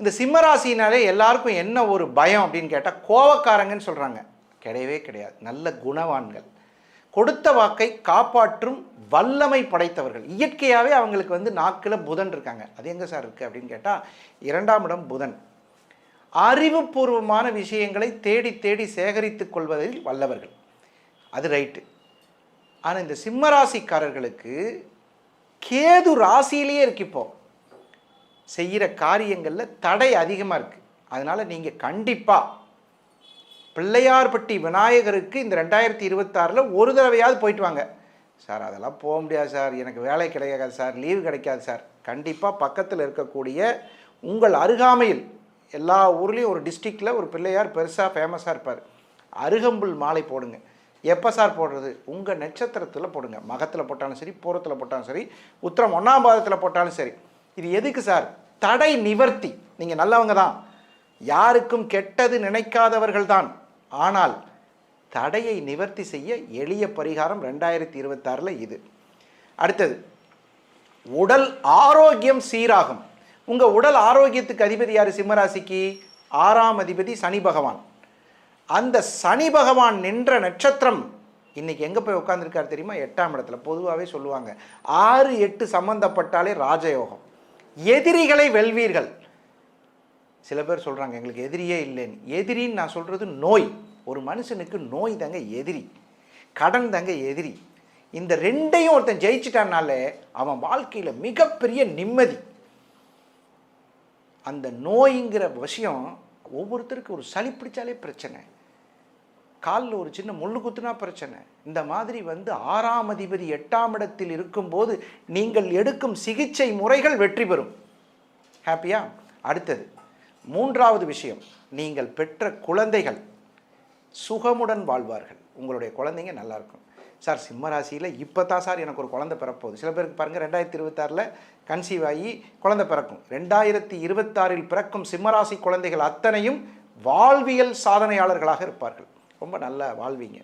இந்த சிம்மராசினாலே எல்லாருக்கும் என்ன ஒரு பயம் அப்படின்னு கேட்டால் கோவக்காரங்கன்னு சொல்கிறாங்க கிடையவே கிடையாது. நல்ல குணவான்கள். கொடுத்த வாக்கை காப்பாற்றும் வல்லமை படைத்தவர்கள். இயற்கையாகவே அவங்களுக்கு வந்து நாக்கில் புதன் இருக்காங்க. அது எங்கே சார் இருக்குது அப்படின்னு கேட்டால் இரண்டாம் இடம் புதன். அறிவுபூர்வமான விஷயங்களை தேடி தேடி சேகரித்துக் கொள்வதில் வல்லவர்கள். அது ரைட்டு ஆனால் இந்த சிம்மராசிக்காரர்களுக்கு கேது ராசியிலேயே இருக்கு இப்போது செய்கிற காரியங்களில் தடை அதிகமாக இருக்குது அதனால் நீங்கள் கண்டிப்பாக பிள்ளையார்பட்டி விநாயகருக்கு இந்த ரெண்டாயிரத்தி இருபத்தாறில் ஒரு தடவையாவது போயிட்டு வாங்க. சார் அதெல்லாம் போக முடியாது சார். எனக்கு வேலை கிடைக்காது சார். லீவு கிடைக்காது சார். கண்டிப்பாக பக்கத்தில் இருக்கக்கூடிய உங்கள் அருகாமையில் எல்லா ஊர்லேயும் ஒரு டிஸ்ட்ரிக்டில் ஒரு பிள்ளையார் பெருசாக ஃபேமஸாக இருப்பார். அருகம்புல் மாலை போடுங்க. எப்போ சார் போடுறது? உங்கள் நட்சத்திரத்தில் போடுங்க. மகத்தில் போட்டாலும் சரி பூரத்தில் போட்டாலும் சரி உத்தரம் ஒன்றாம் பாதத்தில் போட்டாலும் சரி. இது எதுக்கு சார்? தடை நிவர்த்தி. நீங்கள் நல்லவங்க தான். யாருக்கும் கெட்டது நினைக்காதவர்கள் தான் ஆனால் தடையை நிவர்த்தி செய்ய எளிய பரிகாரம் ரெண்டாயிரத்தி இருபத்தாறில் இது. அடுத்தது உடல் ஆரோக்கியம் சீராகும். உங்கள் உடல் ஆரோக்கியத்துக்கு அதிபதி யார்? சிம்மராசிக்கு? ஆறாம் அதிபதி சனி பகவான். அந்த சனி பகவான் நின்ற நட்சத்திரம் இன்னைக்கு எங்கே போய் உட்காந்துருக்காரு தெரியுமா? எட்டாம் இடத்துல. பொதுவாகவே சொல்லுவாங்க. ஆறு எட்டு சம்மந்தப்பட்டாலே ராஜயோகம். எதிரிகளை வெல்வீர்கள். சில பேர் சொல்கிறாங்க எங்களுக்கு எதிரியே இல்லைன்னு. எதிரின்னு நான் சொல்கிறது நோய். ஒரு மனுஷனுக்கு நோய் தாங்க எதிரி. கடன் தாங்க எதிரி. இந்த ரெண்டையும் ஒருத்தன் ஜெயிச்சிட்டானாலே அவன் வாழ்க்கையில் மிகப்பெரிய நிம்மதி. அந்த நோய்ங்கிற விஷயம் ஒவ்வொருத்தருக்கு ஒரு சளி பிடிச்சாலே பிரச்சனை. காலில் ஒரு சின்ன முள்ளு குத்துனா பிரச்சனை. இந்த மாதிரி வந்து ஆறாம் அதிபதி எட்டாம் இடத்தில் இருக்கும்போது நீங்கள் எடுக்கும் சிகிச்சை முறைகள் வெற்றி பெறும். ஹாப்பியா அடுத்தது மூன்றாவது விஷயம் நீங்கள் பெற்ற குழந்தைகள் சுகமுடன் வாழ்வார்கள். உங்களுடைய குழந்தைங்க நல்லா இருக்கும். சார் சிம்மராசியில் இப்போ தான் சார் எனக்கு ஒரு குழந்தை பிறப்போகுது. சில பேருக்கு பாருங்கள் ரெண்டாயிரத்தி இருபத்தாறில் கன்சீவ் ஆகி குழந்தை பிறக்கும். ரெண்டாயிரத்தி இருபத்தாறில் பிறக்கும் சிம்மராசி குழந்தைகள் அத்தனையும் வாழ்வியல் சாதனையாளர்களாக இருப்பார்கள். ரொம்ப நல்லா வாழ்வீங்க.